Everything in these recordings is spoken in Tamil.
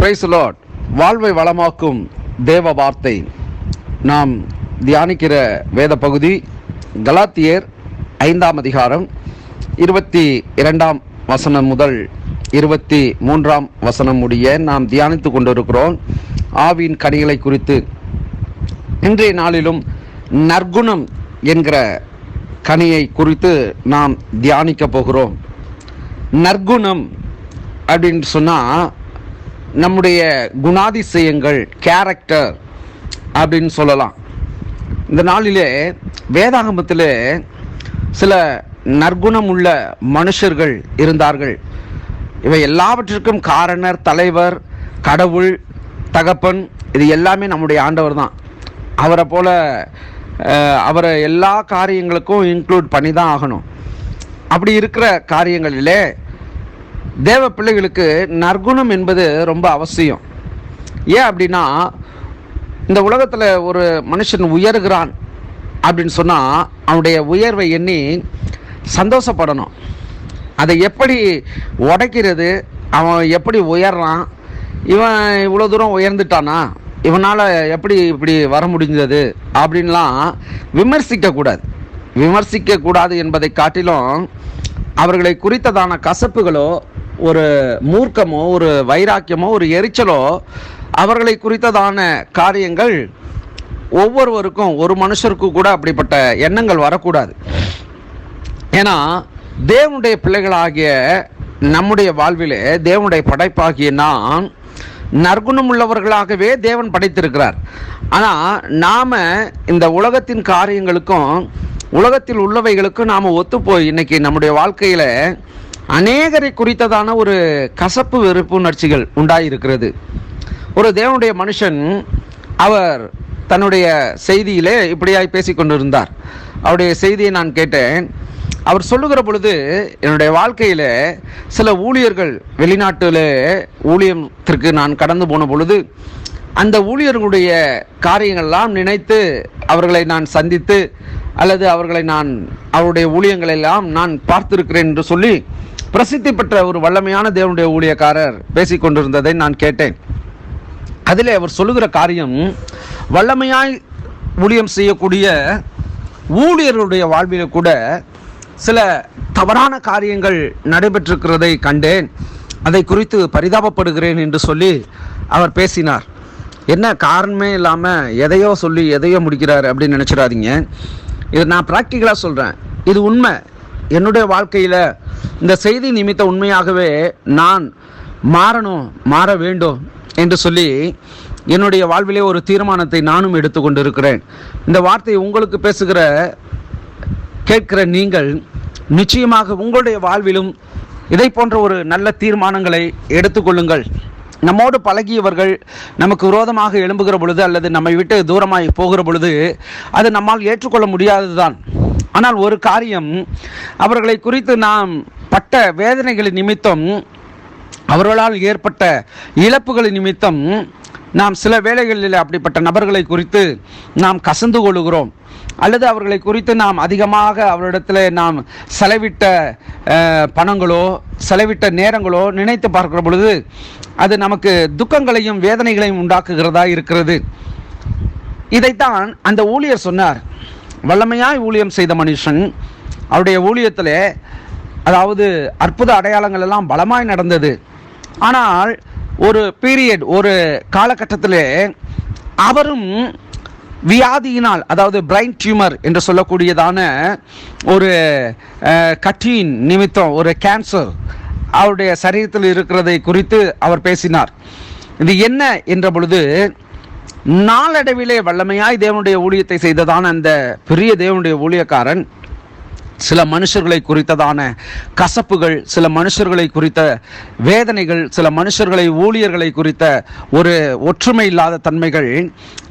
பிரைஸ் லார்ட் வாழ்வை வளமாக்கும் தேவ வார்த்தை. நாம் தியானிக்கிற வேத பகுதி கலாத்தியர் ஐந்தாம் அதிகாரம் இருபத்தி இரண்டாம் வசனம் முதல் இருபத்தி மூன்றாம் வசனம் முடிய நாம் தியானித்து கொண்டிருக்கிறோம். ஆவியின் கனிகளை குறித்து. இன்றைய நாளிலும் நற்குணம் என்கிற கனியை குறித்து நாம் தியானிக்க போகிறோம். நற்குணம் அப்படின்னு சொன்னால் நம்முடைய குணாதிசயங்கள் கேரக்டர் அப்படின்னு சொல்லலாம். இந்த நாளிலே வேதாகமத்தில் சில நற்குணம் உள்ள மனுஷர்கள் இருந்தார்கள். இவை எல்லாவற்றிற்கும் காரணர் தலைவர் கடவுள் தகப்பன் இது எல்லாமே நம்முடைய ஆண்டவர் தான் அவரை போல அவரை எல்லா காரியங்களுக்கும் இன்க்ளூட் பண்ணி தான் ஆகணும். அப்படி இருக்கிற காரியங்களிலே தேவ பிள்ளைகளுக்கு நற்குணம் என்பது ரொம்ப அவசியம். ஏன் அப்படின்னா இந்த உலகத்தில் ஒரு மனுஷன் உயர்கிறான் அப்படின்னு சொன்னால் அவனுடைய உயர்வை எண்ணி சந்தோஷப்படணும். அதை எப்படி உடைக்கிறது அவன் எப்படி உயர்றான் இவன் இவ்வளோ தூரம் உயர்ந்துட்டானா இவனால் எப்படி இப்படி வர முடிஞ்சது அப்படின்லாம் விமர்சிக்கக்கூடாது. விமர்சிக்கக்கூடாது என்பதை காட்டிலும் அவர்களை குறித்ததான கசப்புகளோ ஒரு மூர்க்கமோ ஒரு வைராக்கியமோ ஒரு எரிச்சலோ அவர்களை குறித்ததான காரியங்கள் ஒவ்வொருவருக்கும் ஒரு மனுஷருக்கு கூட அப்படிப்பட்ட எண்ணங்கள் வரக்கூடாது. ஏன்னா தேவனுடைய பிள்ளைகளாகிய நம்முடைய வாழ்விலே தேவனுடைய படைப்பாகிய நாம் நற்குணம் உள்ளவர்களாகவே தேவன் படைத்திருக்கிறார். ஆனால் நாம் இந்த உலகத்தின் காரியங்களுக்கும் உலகத்தில் உள்ளவைகளுக்கும் நாம் ஒத்துப்போய் இன்னைக்கு நம்முடைய வாழ்க்கையில் அநேகரை குறித்ததான ஒரு கசப்பு வெறுப்பு உணர்ச்சிகள் உண்டாயிருக்கிறது. ஒரு தேவனுடைய மனுஷன் அவர் தன்னுடைய செய்தியிலே இப்படியாய் பேசிக்கொண்டிருந்தார் அவருடைய செய்தியை நான் கேட்டேன். அவர் சொல்லுகிற பொழுது என்னுடைய வாழ்க்கையில் சில ஊழியர்கள் வெளிநாட்டில் ஊழியத்திற்கு நான் கடந்து போன பொழுது அந்த ஊழியர்களுடைய காரியங்கள்லாம் நினைத்து அவர்களை நான் சந்தித்து அல்லது அவர்களை நான் அவருடைய ஊழியங்களை எல்லாம் நான் பார்த்திருக்கிறேன் என்று சொல்லி பிரசித்தி பெற்ற ஒரு வல்லமையான தேவனுடைய ஊழியக்காரர் பேசிக் கொண்டிருந்ததை நான் கேட்டேன். அதிலே அவர் சொல்லுகிற காரியம் வல்லமையாய் ஊழியம் செய்யக்கூடிய ஊழியர்களுடைய வாழ்வில கூட சில தவறான காரியங்கள் நடைபெற்றிருக்கிறதை கண்டேன். அதை குறித்து பரிதாபப்படுகிறேன் என்று சொல்லி அவர் பேசினார். என்ன காரணமே இல்லாமல் எதையோ சொல்லி எதையோ முடிக்கிறார் அப்படின்னு நினச்சிடாதீங்க. இது நான் ப்ராக்டிக்கலாக சொல்கிறேன் இது உண்மை. என்னுடைய வாழ்க்கையில் இந்த செய்தி நிமித்த உண்மையாகவே நான் மாறணும் மாற வேண்டும் என்று சொல்லி என்னுடைய வாழ்விலே ஒரு தீர்மானத்தை நானும் எடுத்துக்கொண்டிருக்கிறேன். இந்த வார்த்தையை உங்களுக்கு பேசுகிற கேட்கிற நீங்கள் நிச்சயமாக உங்களுடைய வாழ்விலும் இதை போன்ற ஒரு நல்ல தீர்மானங்களை எடுத்துக்கொள்ளுங்கள். நம்மோடு பழகியவர்கள் நமக்கு விரோதமாக எழும்புகிற பொழுது அல்லது நம்மை விட்டு தூரமாய் போகிற பொழுது அது நம்மால் ஏற்றுக்கொள்ள முடியாததுதான். ஆனால் ஒரு காரியம் அவர்களை குறித்து நாம் பட்ட வேதனைகளின் நிமித்தம் அவர்களால் ஏற்பட்ட இழப்புகளின் நிமித்தம் நாம் சில வேளைகளில் அப்படிப்பட்ட நபர்களை குறித்து நாம் கசந்து கொள்கிறோம் அல்லது அவர்களை குறித்து நாம் அதிகமாக அவரிடத்தில் நாம் செலவிட்ட பணங்களோ செலவிட்ட நேரங்களோ நினைத்து பார்க்கிற பொழுது அது நமக்கு துக்கங்களையும் வேதனைகளையும் உண்டாக்குகிறதா இருக்கிறது. இதைத்தான் அந்த ஊழியர் சொன்னார். வல்லமையாய் ஊழியம் செய்த மனுஷன் அவருடைய ஊழியத்தில் அதாவது அற்புத அடையாளங்கள் எல்லாம் பலமாய் நடந்தது. ஆனால் ஒரு பீரியட் ஒரு காலகட்டத்தில் அவரும் வியாதியினால் அதாவது பிரைன் டியூமர் என்று சொல்லக்கூடியதான ஒரு கட்டியின் நிமித்தம் ஒரு கேன்சர் அவருடைய சரீரத்தில் இருக்கிறதை குறித்து அவர் பேசினார். இது என்ன என்ற பொழுது நாளடைவிலே வல்லமையாய் தேவனுடைய ஊழியத்தை செய்ததான அந்த பெரிய தேவனுடைய ஊழியக்காரன் சில மனுஷர்களை குறித்ததான கசப்புகள் சில மனுஷர்களை குறித்த வேதனைகள் சில மனுஷர்களை ஊழியர்களை குறித்த ஒரு ஒற்றுமை இல்லாத தன்மைகள்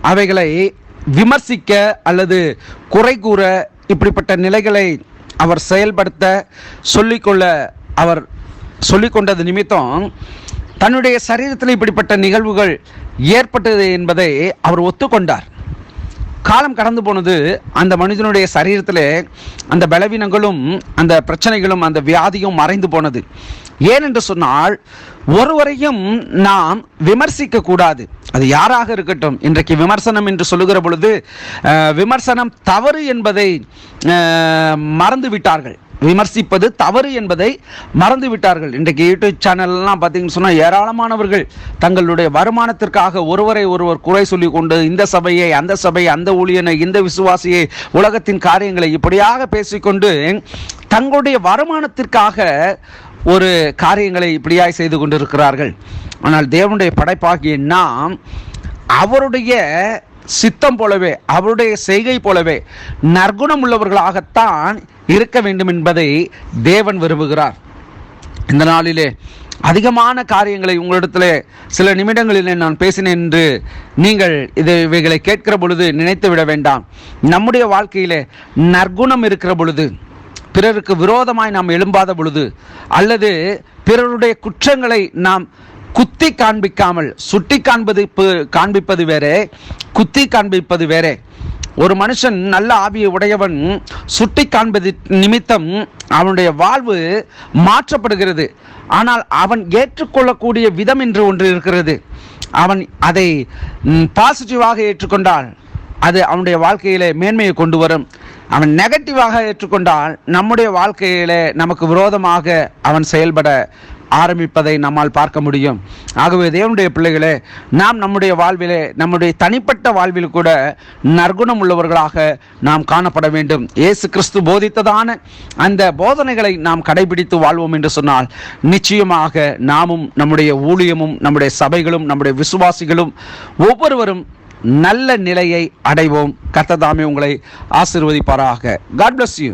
அவைகளை விமர்சிக்க அல்லது குறை கூற இப்படிப்பட்ட நிலைகளை அவர் செயல்படுத்த சொல்லிக்கொள்ள அவர் சொல்லிக்கொண்டது நிமித்தம் தன்னுடைய சரீரத்தில் இப்படிப்பட்ட நிகழ்வுகள் ஏற்பட்டது என்பதை அவர் ஒத்துக்கொண்டார். காலம் கடந்து போனது அந்த மனிதனுடைய சரீரத்தில் அந்த பலவீனங்களும் அந்த பிரச்சனைகளும் அந்த வியாதியும் மறைந்து போனது. ஏனென்று சொன்னால் ஒருவரையும் நாம் விமர்சிக்க கூடாது. அது யாராக இருக்கட்டும் இன்றைக்கு விமர்சனம் என்று சொல்லுகிற பொழுது விமர்சனம் தவறு என்பதை மறந்து விட்டார்கள் விமர்சிப்பது தவறு என்பதை மறந்து விட்டார்கள் இன்றைக்கு யூடியூப் சேனல்லாம் பார்த்தீங்கன்னு சொன்னால் ஏராளமானவர்கள் தங்களுடைய வருமானத்திற்காக ஒருவரை ஒருவர் குறை சொல்லி கொண்டு இந்த சபையை அந்த சபையை அந்த ஊழியனை இந்த விசுவாசியை உலகத்தின் காரியங்களை இப்படியாக பேசிக்கொண்டு தங்களுடைய வருமானத்திற்காக ஒரு காரியங்களை இப்படியாய் செய்து கொண்டிருக்கிறார்கள். ஆனால் தேவனுடைய படைப்பாகிய நாம் அவருடைய சித்தம் போலவே அவருடைய செய்கை போலவே நற்குணம் உள்ளவர்களாகத்தான் இருக்க வேண்டும் என்பதை தேவன் விரும்புகிறார். இந்த நாளிலே அதிகமான காரியங்களை உங்களிடத்தில் சில நிமிடங்களிலே நான் பேசினேன் என்று நீங்கள் இது இவைகளை கேட்கிற பொழுது நினைத்து விட வேண்டாம். நம்முடைய வாழ்க்கையிலே நற்குணம் இருக்கிற பொழுது பிறருக்கு விரோதமாய் நாம் எழும்பாத பொழுது அல்லது பிறருடைய குற்றங்களை நாம் குத்தி காண்பிக்காமல் சுட்டி காண்பது காண்பிப்பது வேறே குத்தி காண்பிப்பது வேறே. ஒரு மனுஷன் நல்ல ஆவியை உடையவன் சுட்டி காண்பது நிமித்தம் அவனுடைய வாழ்வு மாற்றப்படுகிறது. ஆனால் அவன் ஏற்றுக்கொள்ளக்கூடிய விதம் என்று ஒன்று இருக்கிறது. அவன் அதை பாசிட்டிவாக ஏற்றுக்கொண்டால் அது அவனுடைய வாழ்க்கையிலே மேன்மையை கொண்டு வரும். அவன் நெகட்டிவாக ஏற்றுக்கொண்டால் நம்முடைய வாழ்க்கையிலே நமக்கு விரோதமாக அவன் செயல்பட ஆரம்பிப்பதை நம்மால் பார்க்க முடியும். ஆகவே தேவனுடைய பிள்ளைகளே நாம் நம்முடைய வாழ்விலே நம்முடைய தனிப்பட்ட வாழ்வில் கூட நற்குணம் உள்ளவர்களாக நாம் காணப்பட வேண்டும். இயேசு கிறிஸ்து போதித்ததான அந்த போதனைகளை நாம் கடைபிடித்து வாழ்வோம் என்று சொன்னால் நிச்சயமாக நாமும் நம்முடைய ஊழியமும் நம்முடைய சபைகளும் நம்முடைய விசுவாசிகளும் ஒவ்வொருவரும் நல்ல நிலையை அடைவோம். கத்ததாமே உங்களை ஆசீர்வதிப்பாராக. God bless you